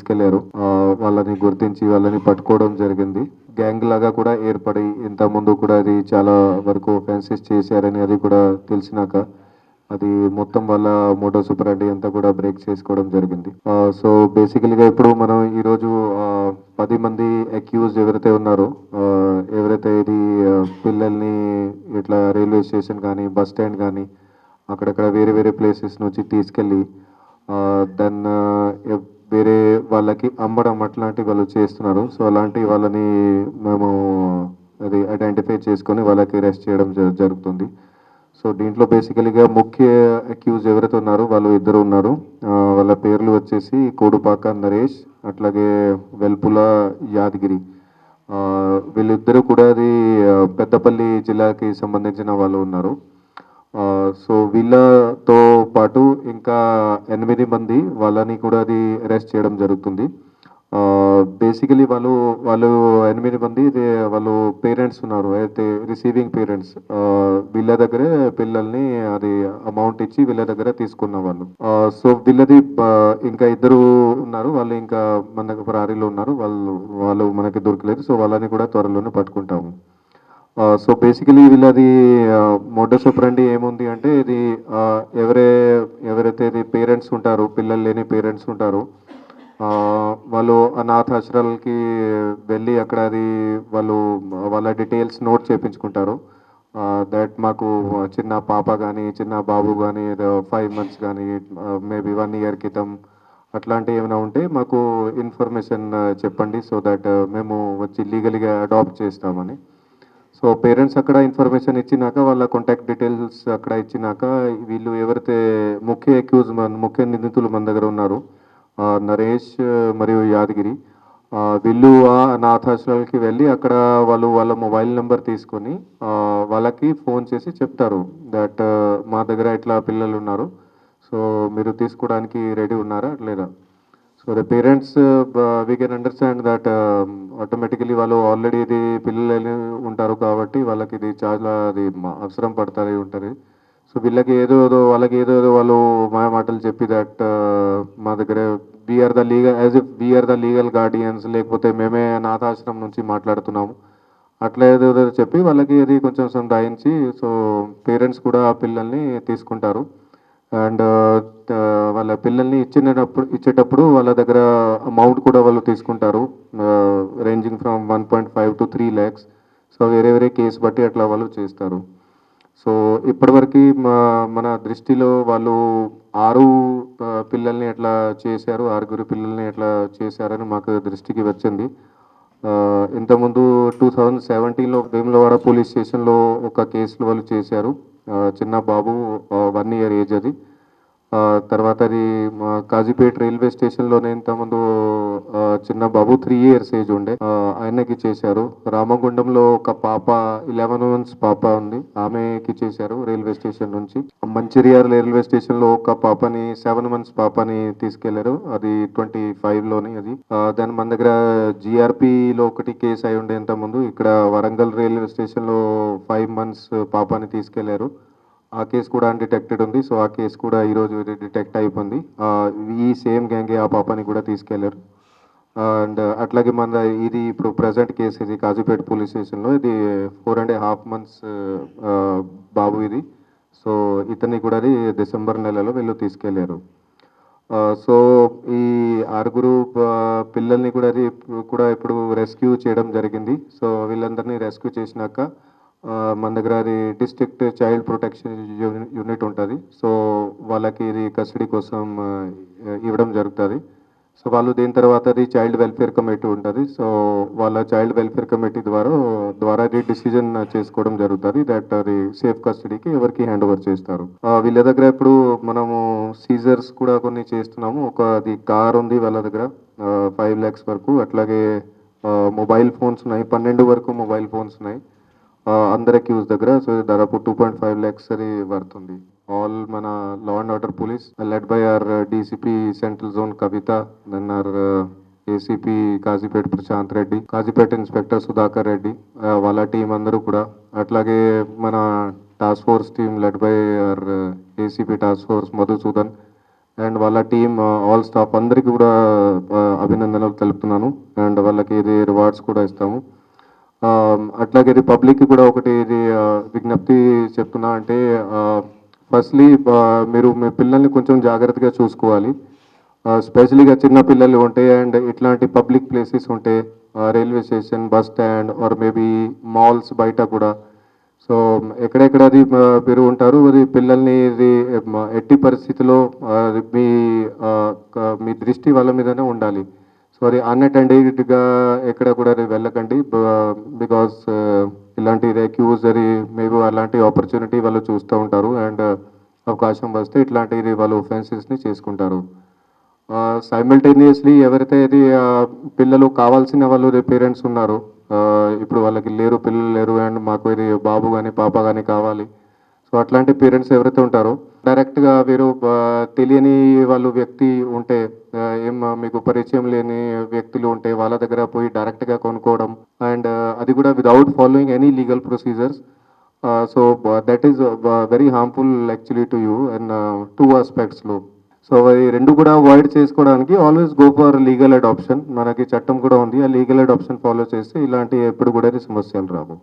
తీసుకెళ్ళారు. వాళ్ళని గుర్తించి వాళ్ళని పట్టుకోవడం జరిగింది. గ్యాంగ్ లాగా కూడా ఏర్పడి ఇంత ముందు కూడా అది చాలా వరకు ఫెన్సెస్ చేశారని అది కూడా తెలిసినాక అది మొత్తం వాళ్ళ మోటో సూపరాండి అంతా కూడా బ్రేక్ చేసుకోవడం జరిగింది. సో బేసికలీగా ఇప్పుడు మనం ఈరోజు పది మంది అక్యూజ్ ఎవరైతే ఉన్నారో ఎవరైతే ఇది పిల్లల్ని ఇట్లా రైల్వే స్టేషన్ కానీ బస్ స్టాండ్ కానీ అక్కడక్కడ వేరే వేరే ప్లేసెస్ నుంచి తీసుకెళ్ళి దెన్ వేరే వాళ్ళకి అమ్మడం అట్లాంటి వాళ్ళు చేస్తున్నారు. సో అలాంటి వాళ్ళని మేము అది ఐడెంటిఫై చేసుకొని వాళ్ళకి అరెస్ట్ చేయడం జ- జరుగుతుంది. సో దీంట్లో బేసికలీగా ముఖ్య అక్యూజ్ ఎవరైతే ఉన్నారో వాళ్ళు ఇద్దరు ఉన్నారు. వాళ్ళ పేర్లు వచ్చేసి కోడుపాక నరేష్ అట్లాగే వెల్పుల యాదగిరి. వీళ్ళిద్దరూ కూడా అది పెద్దపల్లి జిల్లాకి సంబంధించిన వాళ్ళు ఉన్నారు. సో వీళ్ళతో పాటు ఇంకా ఎనిమిది మంది వాళ్ళని కూడా అది అరెస్ట్ చేయడం జరుగుతుంది. బేసికలీ వాళ్ళు వాళ్ళు ఎనిమిది మంది ఇది వాళ్ళు పేరెంట్స్ ఉన్నారు. అయితే రిసీవింగ్ పేరెంట్స్ వీళ్ళ దగ్గరే పిల్లల్ని అది అమౌంట్ ఇచ్చి వీళ్ళ దగ్గర తీసుకున్న వాళ్ళు. సో వీళ్ళది ఇంకా ఇద్దరు ఉన్నారు. వాళ్ళు ఇంకా మన దగ్గర ఉన్నారు. వాళ్ళు వాళ్ళు మనకి దొరకలేదు. సో వాళ్ళని కూడా త్వరలోనే పట్టుకుంటాము. సో బేసికలీ వీళ్ళది మోడస్ ఆపరండి ఏముంది అంటే ఇది ఎవరే ఎవరైతే ఇది పేరెంట్స్ ఉంటారో పిల్లలు లేని పేరెంట్స్ ఉంటారో వాళ్ళు అనాథ అనాథాశ్రమాలకి వెళ్ళి అక్కడ అది వాళ్ళు వాళ్ళ డీటెయిల్స్ నోట్ చేయించుకుంటారు దట్ మాకు చిన్న పాప కానీ చిన్న బాబు కానీ ఫైవ్ మంత్స్ కానీ మేబీ వన్ ఇయర్ క్రితం అట్లాంటివి ఏమైనా ఉంటే మాకు ఇన్ఫర్మేషన్ చెప్పండి సో దట్ మేము వచ్చి లీగల్గా అడాప్ట్ చేస్తామని. సో పేరెంట్స్ అక్కడ ఇన్ఫర్మేషన్ ఇచ్చినాక వాళ్ళ కాంటాక్ట్ డీటెయిల్స్ అక్కడ ఇచ్చినాక వీళ్ళు ఎవరైతే ముఖ్య అక్యూజ్ మన ముఖ్య నిందితులు మన దగ్గర ఉన్నారు నరేష్ మరియు యాదగిరి వీళ్ళు ఆ అనాథాశ్రమాలకి వెళ్ళి అక్కడ వాళ్ళు వాళ్ళ మొబైల్ నెంబర్ తీసుకొని వాళ్ళకి ఫోన్ చేసి చెప్తారు దట్ మా దగ్గర ఇట్లా పిల్లలు ఉన్నారు సో మీరు తీసుకోవడానికి రెడీ ఉన్నారా లేదా? So the parents we can understand that automatically వాళ్ళు ఆల్రెడీ ఇది పిల్లలు ఉంటారు కాబట్టి వాళ్ళకి ఇది చాలా అది అవసరం పడుతుంది ఉంటుంది సో వీళ్ళకి ఏదో ఏదో వాళ్ళకి ఏదో ఏదో వాళ్ళు మాయ మాటలు చెప్పి దట్ uh, మా దగ్గర we are the legal as if we are the legal guardians లేకపోతే మేమే నాథాశ్రమం నుంచి మాట్లాడుతున్నాము. అట్లా ఏదో చెప్పి వాళ్ళకి అది కొంచెం సందాయించి సో పేరెంట్స్ కూడా ఆ పిల్లల్ని తీసుకుంటారు. అండ్ వాళ్ళ పిల్లల్ని ఇచ్చినప్పుడు ఇచ్చేటప్పుడు వాళ్ళ దగ్గర అమౌంట్ కూడా వాళ్ళు తీసుకుంటారు. Ranging from one point five to three lakhs so వేరే వేరే కేసు బట్టి అట్లా వాళ్ళు చేస్తారు. సో ఇప్పటివరకు మా- మన దృష్టిలో వాళ్ళు ఆరు పిల్లల్ని ఎట్లా చేశారు ఆరుగురు పిల్లల్ని ఎట్లా చేశారని మాకు దృష్టికి వచ్చింది. ఇంతకుముందు టూ థౌజండ్ సెవెంటీన్లో వేములవాడ పోలీస్ స్టేషన్లో ఒక కేసులు వాళ్ళు చేశారు. చిన్న బాబు వన్ ఇయర్ ఏజ్ అది. ఆ, తర్వాత అది కాజీపేట రైల్వే స్టేషన్లోనే ఇంతకుముందు చిన్న బాబు త్రీ ఇయర్స్ ఏజ్ ఉండే. ఆయనకి చేశారు. రామగుండంలో ఒక పాప ఇలెవెన్ మంత్స్ పాప ఉంది. ఆమెకి చేశారు రైల్వే స్టేషన్ నుంచి. మంచిర్యాల రైల్వే స్టేషన్లో ఒక పాపని సెవెన్ మంత్స్ పాపని తీసుకెళ్ళారు. అది ట్వంటీ ఫైవ్లోని అది. దాని మన దగ్గర జిఆర్పి లో ఒకటి కేసు అయి ఉండేంత ముందు ఇక్కడ వరంగల్ రైల్వే స్టేషన్లో ఫైవ్ మంత్స్ పాపని తీసుకెళ్ళారు. ఆ కేసు కూడా అన్డిటెక్టెడ్ ఉంది. సో ఆ కేసు కూడా ఈరోజు డిటెక్ట్ అయిపోయింది. ఈ సేమ్ గ్యాంగే ఆ పాపని కూడా తీసుకెళ్ళారు. అండ్ అట్లాగే మన ఇది ఇప్పుడు ప్రజెంట్ కేసు ఇది కాజీపేట పోలీస్ స్టేషన్లో ఇది ఫోర్ అండ్ హాఫ్ మంత్స్ బాబు ఇది. సో ఇతన్ని కూడా అది డిసెంబర్ నెలలో వీళ్ళు తీసుకెళ్ళారు. సో ఈ ఆరుగురు పిల్లల్ని కూడా అది కూడా ఇప్పుడు రెస్క్యూ చేయడం జరిగింది. సో వీళ్ళందరినీ రెస్క్యూ చేసినాక మన దగ్గర అది డిస్ట్రిక్ట్ చైల్డ్ ప్రొటెక్షన్ యూనిట్ ఉంటుంది. సో వాళ్ళకి ఇది కస్టడీ కోసం ఇవ్వడం జరుగుతుంది. సో వాళ్ళు దీని తర్వాత అది చైల్డ్ వెల్ఫేర్ కమిటీ ఉంటుంది. సో వాళ్ళ చైల్డ్ వెల్ఫేర్ కమిటీ ద్వారా ద్వారా అది డిసిజన్ చేసుకోవడం జరుగుతుంది దట్ అది సేఫ్ కస్టడీకి ఎవరికి హ్యాండ్ ఓవర్ చేస్తారు వీళ్ళ దగ్గర ఇప్పుడు మనము సీజర్స్ కూడా కొన్ని చేస్తున్నాము. ఒక అది కార్ ఉంది వాళ్ళ దగ్గర. ఫైవ్ ల్యాక్స్ వరకు. అట్లాగే మొబైల్ ఫోన్స్ ఉన్నాయి. పన్నెండు వరకు మొబైల్ ఫోన్స్ ఉన్నాయి. అందరికి యూజ్ దగ్గర. సో దాదాపు టూ పాయింట్ ఫైవ్ ల్యాక్స్ అది పడుతుంది ఆల్ మన law and order police led by our DCP central zone Kavitha then our ACP Kazipet Prashanth Reddy Kazipet inspector Sudhakar Reddy వాళ్ళ టీం అందరూ కూడా అట్లాగే మన task force team led by our ACP task force Madhusudan and వాళ్ళ team all staff అందరికీ కూడా uh, అభినందనలు తెలుపుతున్నాను అండ్ వాళ్ళకి ఇది రివార్డ్స్ కూడా ఇస్తాము. Um, అట్లాగే రిపబ్లిక్కి కూడా ఒకటి ఇది uh, విజ్ఞప్తి చెప్తున్నా అంటే uh, ఫస్ట్లీ మీరు మీ పిల్లల్ని కొంచెం జాగ్రత్తగా చూసుకోవాలి. స్పెషలీగా చిన్న పిల్లలు ఉంటే అండ్ ఇట్లాంటి పబ్లిక్ ప్లేసెస్ ఉంటే railway station bus stand or maybe malls బయట కూడా. సో ఎక్కడెక్కడ అది మీరు ఉంటారు అది పిల్లల్ని ఇది ఎట్టి పరిస్థితిలో మీ మీ దృష్టి వాళ్ళ మీదనే ఉండాలి. సో అది అన్అటెండెడ్గా ఎక్కడ కూడా వెళ్ళకండి బికాస్ ఇలాంటి రెక్యూస్ మేబీ అలాంటి ఆపర్చునిటీ వాళ్ళు చూస్తూ ఉంటారు అండ్ uh, అవకాశం వస్తే ఇట్లాంటివి వాళ్ళు ఒఫెన్సెస్ని చేసుకుంటారు. సైమిల్టేనియస్లీ ఎవరైతే ఇది పిల్లలు కావాల్సిన వాళ్ళు పేరెంట్స్ ఉన్నారు ఇప్పుడు వాళ్ళకి లేరు పిల్లలు లేరు అండ్ మాకు ఇది బాబు కానీ పాప కానీ కావాలి సో అట్లాంటి పేరెంట్స్ ఎవరైతే ఉంటారో డైరెక్ట్గా వీరు తెలియని వాళ్ళు వ్యక్తి ఉంటే ఏం మీకు పరిచయం లేని వ్యక్తులు ఉంటే వాళ్ళ దగ్గర పోయి డైరెక్ట్గా కొనుక్కోవడం అండ్ అది కూడా without following any legal procedures so that is very harmful actually to you and two ఆస్పెక్ట్స్లో so అవి రెండు కూడా అవాయిడ్ చేసుకోవడానికి always go for legal adoption మనకి చట్టం కూడా ఉంది ఆ లీగల్ అడాప్షన్ ఫాలో చేస్తే ఇలాంటి ఎప్పుడు కూడా సమస్యలు రావు.